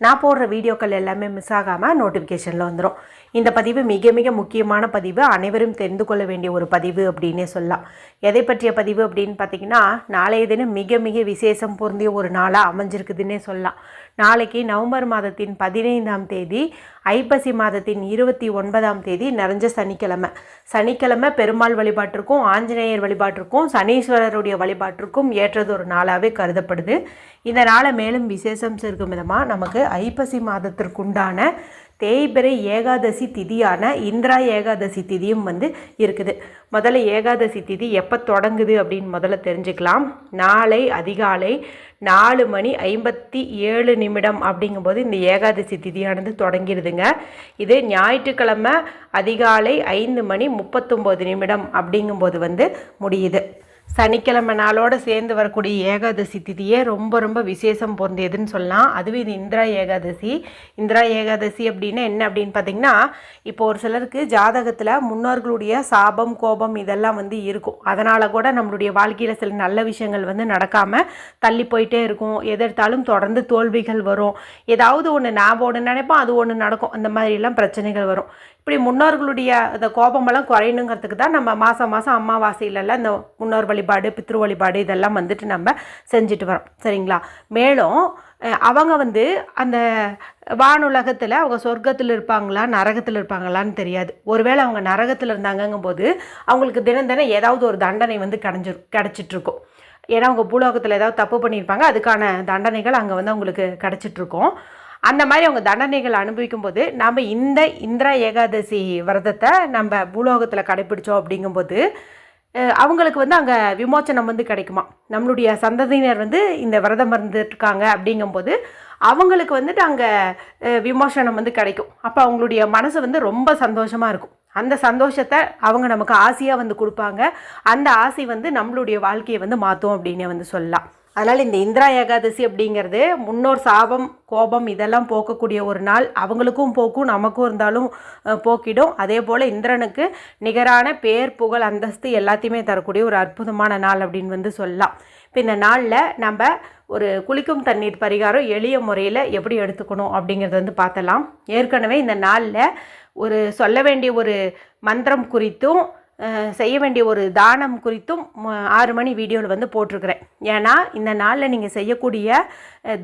நான் போடுற வீடியோக்கள் எல்லாமே மிஸ் ஆகாமல் நோட்டிஃபிகேஷனில் வந்துடும் இந்த பதிவு மிக மிக முக்கியமான பதிவு. அனைவரும் தெரிந்து கொள்ள வேண்டிய ஒரு பதிவு அப்படின்னே சொல்லலாம். எதை பற்றிய பதிவு அப்படின்னு பார்த்தீங்கன்னா நாளைய தினம் மிக மிக விசேஷம் பொருந்திய ஒரு நாளாக அமைஞ்சிருக்குதுன்னே சொல்லலாம். நாளைக்கு நவம்பர் மாதத்தின் பதினைந்தாம் தேதி ஐப்பசி மாதத்தின் இருபத்தி ஒன்பதாம் தேதி நிறைஞ்ச சனிக்கிழமை. சனிக்கிழமை பெருமாள் வழிபாட்டிற்கும் ஆஞ்சநேயர் வழிபாட்டிற்கும் சனீஸ்வரருடைய வழிபாட்டிற்கும் ஏற்றது ஒரு நாளாகவே கருதப்படுது. இந்த நாளை மேலும் விசேஷம் சேர்க்கும் விதமாக நமக்கு ஐப்பசி மாதத்திற்குண்டான தேய்பிரை ஏகாதசி திதியான இந்திரா ஏகாதசி திதியும் வந்து இருக்குது. முதல்ல ஏகாதசி திதி எப்போ தொடங்குது அப்படின்னு முதல்ல தெரிஞ்சுக்கலாம். நாளை அதிகாலை நாலு மணி ஐம்பத்தி ஏழு நிமிடம் அப்படிங்கும்போது இந்த ஏகாதசி திதியானது தொடங்கிடுதுங்க. இது ஞாயிற்றுக்கிழமை அதிகாலை ஐந்து மணி முப்பத்தொம்போது நிமிடம் அப்படிங்கும்போது வந்து முடியுது. சனிக்கிழமை நாளோடு சேர்ந்து வரக்கூடிய ஏகாதசி திதியே ரொம்ப ரொம்ப விசேஷம் பொருந்தியதுன்னு சொல்லலாம். அதுவே இது இந்திரா ஏகாதசி. இந்திரா ஏகாதசி அப்படின்னா என்ன அப்படின்னு பார்த்தீங்கன்னா இப்போ ஒரு சிலருக்கு ஜாதகத்தில் முன்னோர்களுடைய சாபம் கோபம் இதெல்லாம் வந்து இருக்கும். அதனால் கூட நம்மளுடைய வாழ்க்கையில் சில நல்ல விஷயங்கள் வந்து நடக்காமல் தள்ளி போயிட்டே இருக்கும். எதிர்த்தாலும் தொடர்ந்து தோல்விகள் வரும். ஏதாவது ஒன்று ஞாபகம் ஒன்று நினைப்போம் அது ஒன்று நடக்கும். அந்த மாதிரிலாம் பிரச்சனைகள் வரும். இப்படி முன்னோர்களுடைய அந்த கோபமெல்லாம் குறையணுங்கிறதுக்கு தான் நம்ம மாதம் மாதம் அம்மாவாசையிலலாம் இந்த முன்னோர் வழிபாடு பித்ரு வழிபாடு இதெல்லாம் வந்துட்டு நம்ம செஞ்சுட்டு வரோம். சரிங்களா? மேலும் அவங்க வந்து அந்த வானுலகத்தில் அவங்க சொர்க்கத்தில் இருப்பாங்களா நரகத்தில் இருப்பாங்களான்னு தெரியாது. ஒருவேளை அவங்க நரகத்தில் இருந்தாங்கங்கும் போது அவங்களுக்கு தினம் தினம் ஏதாவது ஒரு தண்டனை வந்து கிடைஞ்சிரு கிடச்சிட்ருக்கும். ஏன்னா அவங்க பூலோகத்தில் ஏதாவது தப்பு பண்ணியிருப்பாங்க அதுக்கான தண்டனைகள் அங்கே வந்து அவங்களுக்கு கிடச்சிட்ருக்கோம். அந்த மாதிரி அவங்க தண்டனைகள் அனுபவிக்கும் போது நம்ம இந்த இந்திரா ஏகாதசி விரதத்தை நம்ம பூலோகத்தில் கடைப்பிடிச்சோம் அப்படிங்கும்போது அவங்களுக்கு வந்து அங்கே விமோச்சனம் வந்து கிடைக்குமா நம்மளுடைய சந்ததியினர் வந்து இந்த விரதம் இருந்துட்டுருக்காங்க அப்படிங்கும்போது அவங்களுக்கு வந்துட்டு அங்கே விமோசனம் வந்து கிடைக்கும். அப்போ அவங்களுடைய மனசு வந்து ரொம்ப சந்தோஷமாக இருக்கும். அந்த சந்தோஷத்தை அவங்க நமக்கு ஆசையாக வந்து கொடுப்பாங்க. அந்த ஆசை வந்து நம்மளுடைய வாழ்க்கையை வந்து மாற்றும் அப்படின்னு வந்து சொல்லலாம். அதனால் இந்த இந்திரா ஏகாதசி அப்படிங்கிறது முன்னோர் சாபம் கோபம் இதெல்லாம் போக்கக்கூடிய ஒரு நாள். அவங்களுக்கும் போக்கும் நமக்கும் இருந்தாலும் போக்கிடும். அதே போல் இந்திரனுக்கு நிகரான பேர் புகழ் அந்தஸ்து எல்லாத்தையுமே தரக்கூடிய ஒரு அற்புதமான நாள் அப்படின்னு வந்து சொல்லலாம். இப்போ இந்த நாளில் நம்ம ஒரு குளிக்கும் தண்ணீர் பரிகாரம் எளிய முறையில் எப்படி எடுத்துக்கணும் அப்படிங்கிறத வந்து பார்த்தலாம் ஏற்கனவே இந்த நாளில் ஒரு சொல்ல வேண்டிய ஒரு மந்திரம் குறித்தும் செய்ய வேண்டிய ஒரு தானம் குறித்தும் ஆறு மணி வீடியோவில் வந்து போட்டிருக்கிறேன். ஏன்னா இந்த நாளில் நீங்கள் செய்யக்கூடிய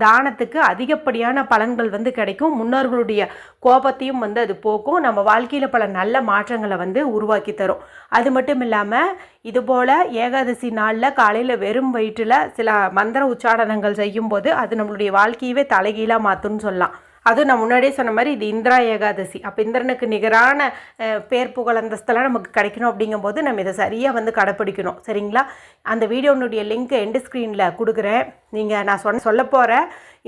தானத்துக்கு அதிகப்படியான பலன்கள் வந்து கிடைக்கும். முன்னோர்களுடைய கோபத்தையும் வந்து அது போக்கும். நம்ம வாழ்க்கையில் பல நல்ல மாற்றங்களை வந்து உருவாக்கி தரும். அது மட்டும் இல்லாமல் இதுபோல் ஏகாதசி நாளில் காலையில் வெறும் வயிற்றில் சில மந்திர உச்சாடனங்கள் செய்யும்போது அது நம்மளுடைய வாழ்க்கையவே தலைகீழாக மாற்றும்னு சொல்லலாம். அதுவும் நான் முன்னாடியே சொன்ன மாதிரி இது இந்திரா ஏகாதசி. அப்போ இந்திரனுக்கு நிகரான பேர் புகழ் அந்தஸ்தெல்லாம் நமக்கு கிடைக்கணும் அப்படிங்கும்போது நம்ம இதை சரியாக வந்து கடைப்பிடிக்கணும். சரிங்களா? அந்த வீடியோனுடைய லிங்க் எண்டு ஸ்க்ரீனில் கொடுக்குறேன். நீங்கள் நான் சொன்ன சொல்ல போகிற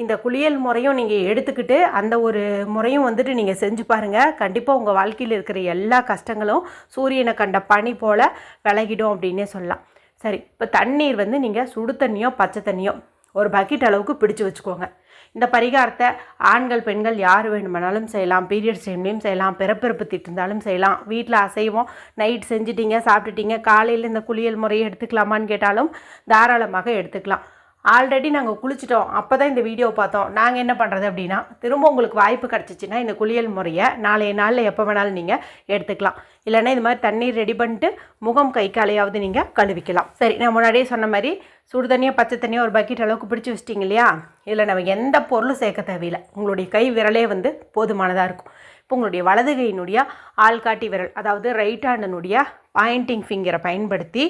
இந்த குளியல் முறையும் நீங்கள் எடுத்துக்கிட்டு அந்த ஒரு முறையும் வந்துட்டு நீங்கள் செஞ்சு பாருங்கள் கண்டிப்பாக உங்கள் வாழ்க்கையில் இருக்கிற எல்லா கஷ்டங்களும் சூரியனை கண்ட பனி போல் விலகிடும் அப்படின்னே சொல்லலாம். சரி இப்போ தண்ணீர் வந்து நீங்கள் சுடு தண்ணியோ பச்சை தண்ணியோ ஒரு பக்கெட் அளவுக்கு பிடிச்சு வச்சுக்கோங்க. இந்த பரிகாரத்தை ஆண்கள் பெண்கள் யார் வேணுமானாலும் செய்யலாம். பீரியட்ஸ் டைம்லேயும் செய்யலாம். பிறப்பிறப்பு திட்டிருந்தாலும் செய்யலாம். வீட்டில் அசைவம் நைட் செஞ்சிட்டீங்க சாப்பிட்டுட்டீங்க காலையில் இந்த குளியல் முறையை எடுத்துக்கலாமான்னு கேட்டாலும் தாராளமாக எடுத்துக்கலாம். ஆல்ரெடி நாங்கள் குளிச்சிட்டோம். அப்போ தான் இந்த வீடியோ பார்த்தோம். நாங்கள் என்ன பண்ணுறது அப்படின்னா திரும்ப உங்களுக்கு வாய்ப்பு கிடச்சிச்சின்னா இந்த குளியல் முறையை நாளைய நாளில் எப்போ வேணாலும் நீங்கள் எடுத்துக்கலாம். இல்லைன்னா இது மாதிரி தண்ணீர் ரெடி பண்ணிட்டு முகம் கை காலையாவது நீங்கள் கழுவிக்கலாம். சரி நான் முன்னாடியே சொன்ன மாதிரி சுடு தண்ணியோ பச்சை தண்ணியோ ஒரு பக்கெட் அளவுக்கு பிடிச்சி வச்சிட்டிங்க இல்லையா? இதில் நம்ம எந்த பொருளும் சேர்க்க தேவையில்லை. உங்களுடைய கை விரலே வந்து போதுமானதாக இருக்கும். இப்போ உங்களுடைய வலது கையினுடைய ஆள்காட்டி விரல் அதாவது ரைட் ஹேண்டனுடைய பாயிண்டிங் ஃபிங்கரை பயன்படுத்தி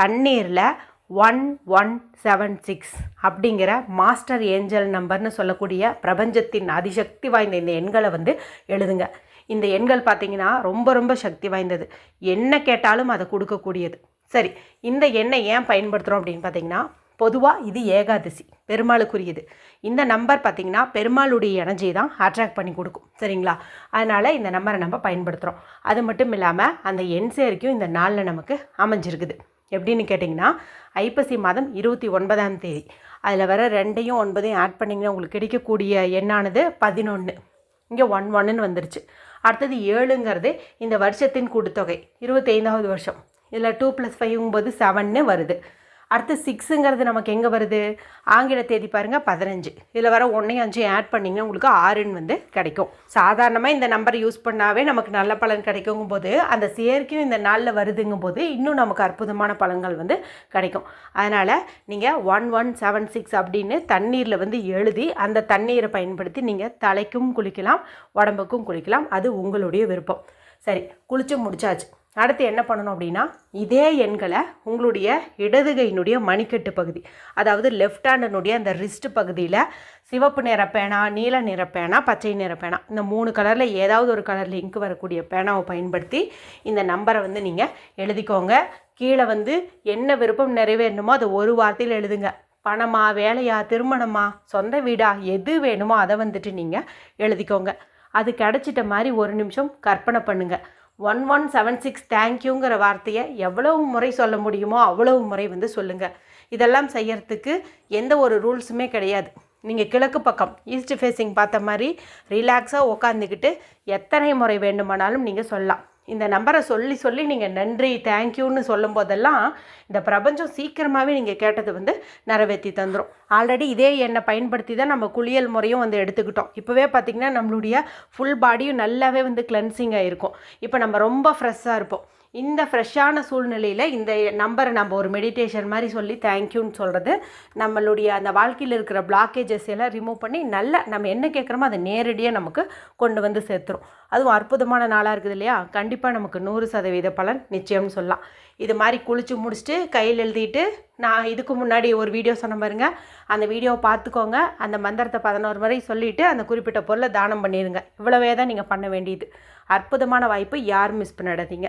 தண்ணீரில் ஒன் ஒன் செவன் சிக்ஸ் அப்படிங்கிற மாஸ்டர் ஏஞ்சல் நம்பர்னு சொல்லக்கூடிய பிரபஞ்சத்தின் அதிசக்தி வாய்ந்த இந்த எண்களை வந்து எழுதுங்க. இந்த எண்கள் பார்த்தீங்கன்னா ரொம்ப ரொம்ப சக்தி வாய்ந்தது. என்ன கேட்டாலும் அதை கொடுக்கக்கூடியது. சரி இந்த எண்ணை ஏன் பயன்படுத்துகிறோம் அப்படின்னு பார்த்தீங்கன்னா பொதுவாக இது ஏகாதசி பெருமாளுக்குரியது. இந்த நம்பர் பார்த்தீங்கன்னா பெருமாளுடைய எனர்ஜி தான் அட்ராக்ட் பண்ணி கொடுக்கும். சரிங்களா? அதனால் இந்த நம்பரை நம்ம பயன்படுத்துகிறோம் அது மட்டும் இல்லாமல் அந்த எண் சேர்க்கையும் இந்த நாளில் நமக்கு அமைஞ்சிருக்குது. எப்படின்னு கேட்டிங்கன்னா ஐப்பசி மாதம் இருபத்தி ஒன்பதாம் தேதி. அதில் வர ரெண்டையும் ஒன்பதையும் ஆட் பண்ணிங்கன்னா உங்களுக்கு கிடைக்கக்கூடிய எண்ணானது பதினொன்று இங்கே ஒன் ஒன்னுன்னு வந்துருச்சு. அடுத்தது ஏழுங்கிறது இந்த வருஷத்தின் கூட்டுத்தொகை இருபத்தைந்தாவது வருஷம். இதில் டூ ப்ளஸ் ஃபைவ்ங்கும்போது செவன்னு வருது. அடுத்து சிக்ஸுங்கிறது நமக்கு எங்கே வருது? ஆங்கில தேதி பாருங்கள் பதினஞ்சு. இதில் வர ஒன்றையும் அஞ்சையும் ஆட் பண்ணிங்கன்னா உங்களுக்கு ஆறுன்னு வந்து கிடைக்கும். சாதாரணமாக இந்த நம்பரை யூஸ் பண்ணாவே நமக்கு நல்ல பலன் கிடைக்குங்கும் போது அந்த சேர்க்கையும் இந்த நாளில் வருதுங்கும் போது இன்னும் நமக்கு அற்புதமான பலன்கள் வந்து கிடைக்கும். அதனால் நீங்கள் ஒன் ஒன் செவன் சிக்ஸ் அப்படின்னு தண்ணீரில் வந்து எழுதி அந்த தண்ணீரை பயன்படுத்தி நீங்கள் தலைக்கும் குளிக்கலாம் உடம்புக்கும் குளிக்கலாம். அது உங்களுடைய விருப்பம். சரி குளிச்சு முடிச்சாச்சு. அடுத்து என்ன பண்ணணும் அப்படின்னா இதே எண்களை உங்களுடைய இடதுகையினுடைய மணிக்கட்டு பகுதி அதாவது லெஃப்ட் ஹேண்டனுடைய அந்த ரிஸ்ட் பகுதியில் சிவப்பு நிற பேனா நீல நிற பேனா பச்சை நிற பேனா இந்த மூணு கலரில் ஏதாவது ஒரு கலரில் இங்கு வரக்கூடிய பேனாவை பயன்படுத்தி இந்த நம்பரை வந்து நீங்கள் எழுதிக்கோங்க. கீழே வந்து என்ன விருப்பம் நிறைவேறணுமோ அதை ஒரு வார்த்தையில் எழுதுங்க. பணமா வேலையா திருமணமா சொந்த வீடா எது வேணுமோ அதை வந்துட்டு நீங்கள் எழுதிக்கோங்க. அது கிடச்சிட்ட மாதிரி ஒரு நிமிஷம் கற்பனை பண்ணுங்கள் ஒன் ஒன் செவன் சிக்ஸ் தேங்க்யூங்கிற வார்த்தையை எவ்வளவு முறை சொல்ல முடியுமோ அவ்வளவு முறை வந்து சொல்லுங்கள் இதெல்லாம் செய்யறதுக்கு எந்த ஒரு ரூல்ஸுமே கிடையாது. நீங்கள் கிழக்கு பக்கம் ஈஸ்ட் ஃபேஸிங் பார்த்த மாதிரி ரிலாக்ஸாக உக்காந்துக்கிட்டு எத்தனை முறை வேண்டுமானாலும் நீங்கள் சொல்லலாம். இந்த நம்பரை சொல்லி சொல்லி நீங்கள் நன்றி தேங்க்யூன்னு சொல்லும் போதெல்லாம் இந்த பிரபஞ்சம் சீக்கிரமாகவே நீங்கள் கேட்டது வந்து நிறைவேற்றி தந்துடும் ஆல்ரெடி இதே எண்ணெய் பயன்படுத்தி தான் நம்ம குளியல் முறையும் வந்து எடுத்துக்கிட்டோம். இப்போவே பார்த்திங்கன்னா நம்மளுடைய ஃபுல் பாடியும் நல்லாவே வந்து கிளென்சிங் ஆகிருக்கும் இப்போ நம்ம ரொம்ப ஃப்ரெஷ்ஷாக இருப்போம். இந்த ஃப்ரெஷ்ஷான சூழ்நிலையில் இந்த நம்பரை நம்ம ஒரு மெடிடேஷன் மாதிரி சொல்லி தேங்க்யூன்னு சொல்கிறது நம்மளுடைய அந்த வாழ்க்கையில் இருக்கிற பிளாக்கேஜஸ் எல்லாம் ரிமூவ் பண்ணி நல்லா நம்ம என்ன கேட்குறோமோ அதை நேரடியாக நமக்கு கொண்டு வந்து சேர்த்துரும். அதுவும் அற்புதமான நாளாக இருக்குது இல்லையா? கண்டிப்பாக நமக்கு நூறு சதவீத பலன் நிச்சயம்னு சொல்லலாம். இது மாதிரி குளித்து முடிச்சுட்டு கையில் எழுதிட்டு நான் இதுக்கு முன்னாடி ஒரு வீடியோ சொன்ன பாருங்க. அந்த வீடியோவை பார்த்துக்கோங்க. அந்த மந்திரத்தை பதினோரு முறை சொல்லிவிட்டு அந்த குறிப்பிட்ட பொருளை தானம் பண்ணிடுங்க இவ்வளவே தான் நீங்கள் பண்ண வேண்டியது. அற்புதமான வாய்ப்பு யாரும் மிஸ் பண்ணிடாதீங்க.